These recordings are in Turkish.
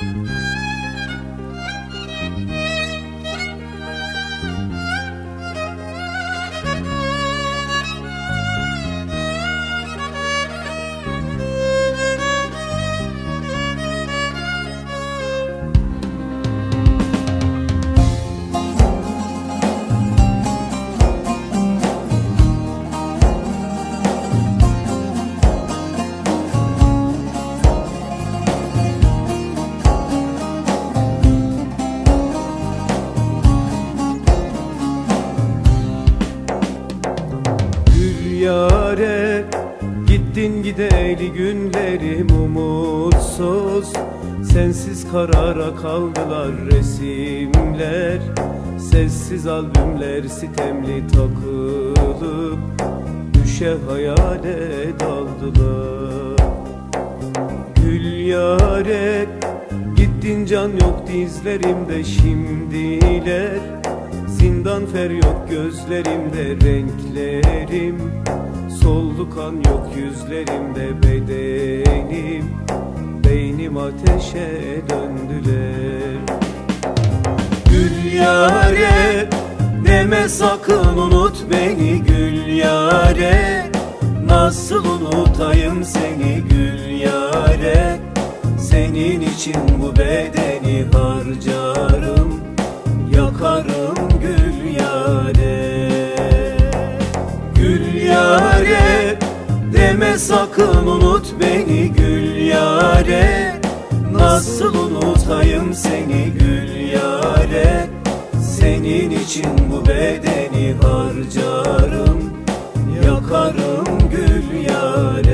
Gül Gittin gideli günlerim umutsuz. Sensiz karara kaldılar resimler. Sessiz albümler sitemli takılıp Düşe hayale daldılar. Gül yare Gittin can yok dizlerimde şimdiler Zindan fer yok gözlerimde renklerim. Soldu kan yok yüzlerimde bedenim. Beynim ateşe döndüler. Gül yare Deme sakın unut beni gül yare. Nasıl unutayım seni gül yare? Senin için bu bedeni harcarım sakın unut beni gül yare. Nasıl unutayım seni gül yare? Senin için bu bedeni harcarım Yakarım gül yare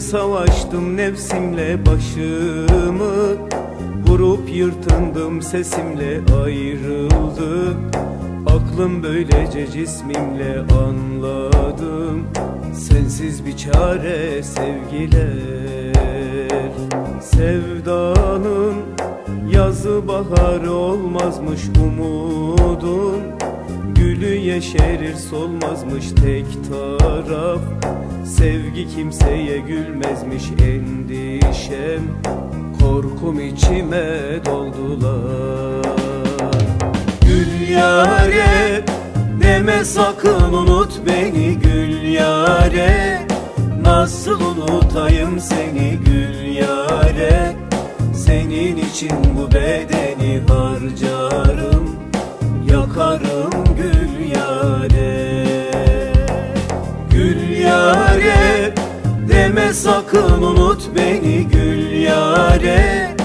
savaştım nefsimle başımı. Vurup yırtındım sesimle ayrıldık. Aklım böylece cismimle anladım. Sensiz bir çare sevgiler. Sevdanın yazı bahar olmazmış umudun Gülü yeşerir solmazmış tek taraf. Sevgi kimseye gülmezmiş endişem. Korkum içime doldular. Gül yare Deme sakın unut beni gül yare. Nasıl unutayım seni gül yare? Senin için bu bedeni harcarım. Yakarım sakın unut beni gül yare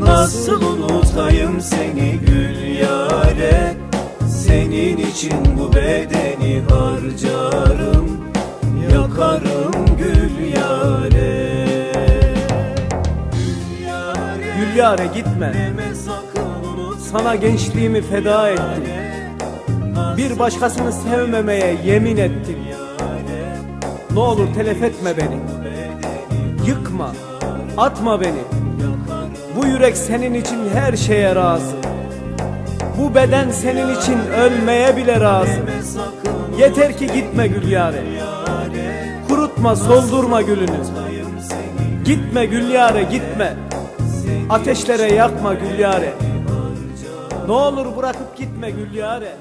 Nasıl unutayım seni gül yare Senin için bu bedeni harcarım Yakarım gül yare Gül yare Gül yare gitme. Deme sakın unut Sana gençliğimi feda ettim. Bir başkasını sevmemeye yemin ettim. Ne olur telef etme beni. Yıkma, atma beni. Bu yürek senin için her şeye razı. Bu beden senin için ölmeye bile razı. Yeter ki gitme gül yare. Kurutma, soldurma gülünü. Gitme gül yare, gitme. Ateşlere yakma gül yare. Ne olur bırakıp gitme gül yare.